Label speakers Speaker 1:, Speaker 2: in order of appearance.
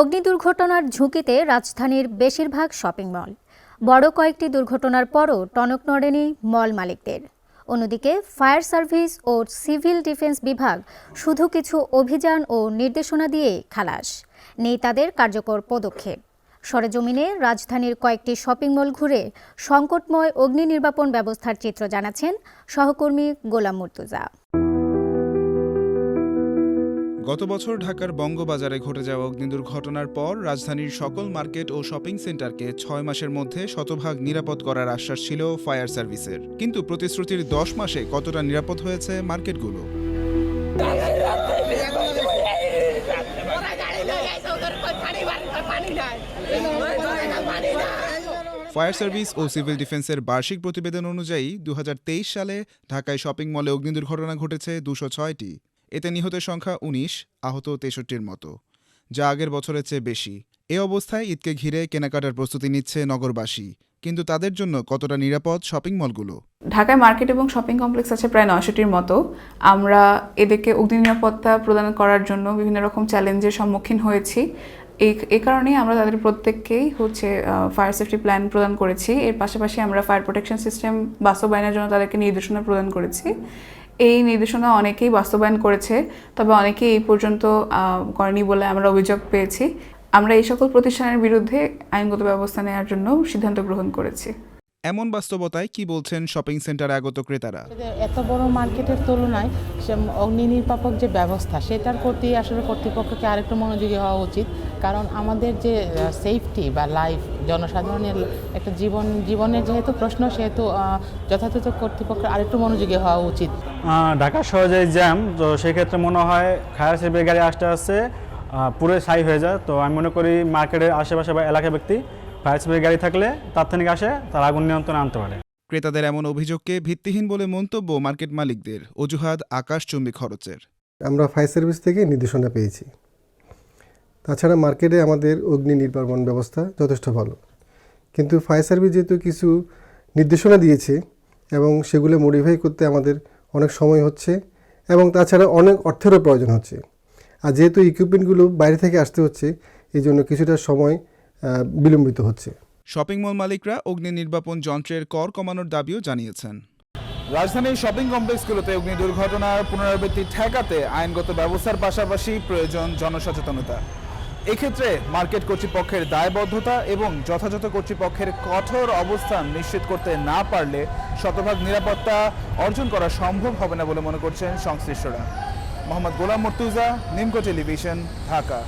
Speaker 1: অগ্নি দুর্ঘটনার ঝুঁকিতে রাজধানীর বেশিরভাগ শপিং মল। বড় কয়েকটি দুর্ঘটনার পরও টনক নড়েনি মল মালিকদের। অন্যদিকে ফায়ার সার্ভিস ও সিভিল ডিফেন্স বিভাগ শুধু কিছু অভিযান ও নির্দেশনা দিয়ে খালাস। নেই তাদের কার্যকর পদক্ষেপ। সরেজমিনে রাজধানীর কয়েকটি শপিং মল ঘুরে সংকটময় অগ্নি নির্বাপন ব্যবস্থার চিত্র জানাচ্ছেন সহকর্মী গোলাম মুর্তুজা।
Speaker 2: গত বছর ঢাকার বঙ্গবাজারে ঘটে যাওয়া অগ্নি দুর্ঘটনার পর রাজধানীর সকল মার্কেট ও শপিং সেন্টারকে ছয় মাসের মধ্যে শতভাগ নিরাপদ করার আশ্বাস ছিল ফায়ার সার্ভিসের। কিন্তু প্রতিশ্রুতির দশ মাসে কতটা নিরাপদ হয়েছে মার্কেটগুলো? ফায়ার সার্ভিস ও সিভিল ডিফেন্সের বার্ষিক প্রতিবেদন অনুযায়ী দু হাজার তেইশ সালে ঢাকায় শপিং মলে অগ্নি দুর্ঘটনা ঘটেছে দুশো ছয়টি। এতে নিহতের সংখ্যা উনিশ, আহত তেষট্টির মতো, যা আগের বছরের চেয়ে বেশি। এ অবস্থায় ঈদকে ঘিরে কেনাকাটার প্রস্তুতি নিচ্ছে নগরবাসী, কিন্তু তাদের জন্য কতটা নিরাপদ শপিং মলগুলো?
Speaker 3: ঢাকায় মার্কেট এবং শপিং কমপ্লেক্স আছে প্রায় নয়শোটির মতো। আমরা এদেরকে অগ্নি নিরাপত্তা প্রদান করার জন্য বিভিন্ন রকম চ্যালেঞ্জের সম্মুখীন হয়েছি। এই, এ কারণেই আমরা তাদের প্রত্যেককেই হচ্ছে ফায়ার সেফটি প্ল্যান প্রদান করেছি। এর পাশাপাশি আমরা ফায়ার প্রোটেকশন সিস্টেম বাস্তবায়নের জন্য তাদেরকে নির্দেশনা প্রদান করেছি। এই নির্দেশনা অনেকেই বাস্তবায়ন করেছে, তবে অনেকেই এই পর্যন্ত করেনি বলে আমরা অভিযোগ পেয়েছি। আমরা এই সকল প্রতিষ্ঠানের বিরুদ্ধে আইনগত ব্যবস্থা নেওয়ার জন্য সিদ্ধান্ত গ্রহণ করেছি।
Speaker 2: এমন বাস্তবতায় কি বলছেন শপিং সেন্টারে আগত ক্রেতারা?
Speaker 4: এত বড় মার্কেটের তুলনায় সে অগ্নি নির্বাপক যে ব্যবস্থা সেটার প্রতি আসলে কর্তৃপক্ষকে আরেকটু মনোযোগী হওয়া উচিত। কারণ আমাদের যে সেফটি বা লাইফ জনসাধারণের একটা জীবন জীবনের যেহেতু প্রশ্ন সেহেতু যথাযথ কর্তৃপক্ষের আরেকটু মনোযোগী হওয়া উচিত।
Speaker 5: ঢাকা সহজে জ্যাম তো সেক্ষেত্রে মনে হয় ফায়ার সার্ভিস গাড়ি আসতে আসতে পুরো সাই হয়ে যায়। তো আমি মনে করি মার্কেটের আশেপাশে বা এলাকা ব্যক্তি ফায়ার সার্ভিস গাড়ি থাকলে তাৎক্ষণিক আসে তার আগুন নিয়ন্ত্রণে আনতে পারে।
Speaker 2: ক্রেতাদের এমন অভিযোগকে ভিত্তিহীন বলে মন্তব্য মার্কেট মালিকদের। অজুহাত আকাশ আকাশচুম্বী খরচের।
Speaker 6: আমরা ফায়ার সার্ভিস থেকে নির্দেশনা পেয়েছি। তাছাড়া মার্কেটে আমাদের অগ্নি নির্বাপন ব্যবস্থা যথেষ্ট ভালো। কিন্তু ফায়ার সার্ভিস যেহেতু কিছু নির্দেশনা দিয়েছে এবং সেগুলো মডিফাই করতে আমাদের অনেক সময় হচ্ছে এবং তাছাড়া অনেক অর্থেরও প্রয়োজন হচ্ছে। আর যেহেতু ইকুইপমেন্টগুলো বাইরে থেকে আসতে হচ্ছে এই জন্য কিছুটা সময় বিলম্বিত হচ্ছে।
Speaker 2: শপিং মল মালিকরা অগ্নি নির্বাপন যন্ত্রের কর কমানোর দাবিও জানিয়েছেন।
Speaker 7: রাজধানীর শপিং কমপ্লেক্সগুলোতে অগ্নি দুর্ঘটনার পুনরাবৃত্তি ঠেকাতে আইনগত ব্যবস্থার পাশাপাশি প্রয়োজন জনসচেতনতা। এক্ষেত্রে মার্কেট কর্তৃপক্ষের দায়বদ্ধতা এবং যথাযথ কর্তৃপক্ষের কঠোর অবস্থান নিশ্চিত করতে না পারলে শতভাগ নিরাপত্তা অর্জন করা সম্ভব হবে না বলে মনে করছেন সংশ্লিষ্টরা। মোহাম্মদ গোলাম মর্তুজা নিমকো টেলিভিশন ঢাকা।